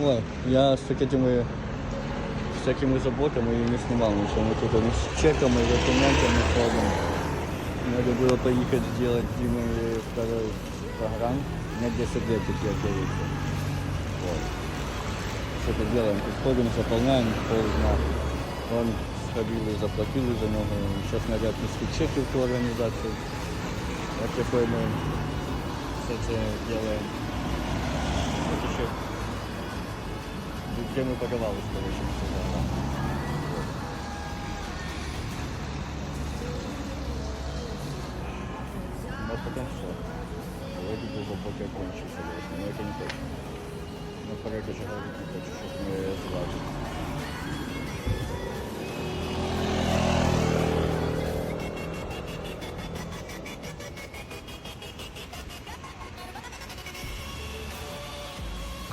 Ой, я с этими всякими заботами и не снимал ничего. Мы тут с чеками, документами ходим. Надо было поехать сделать Диме второй программ. У меня 10 лет теперь делается. Вот. Что-то делаем. Тут ходим, заполняем поздно. Он сходили, заплатили за него. Сейчас надо отнести чеки в ту организацию. Мы все это делаем. Где мы подавались, короче. Ну, а потом все. Вроде бы глубокий кончился, но это не точно. Но пора уже говорить не хочу, чтобы мы звали.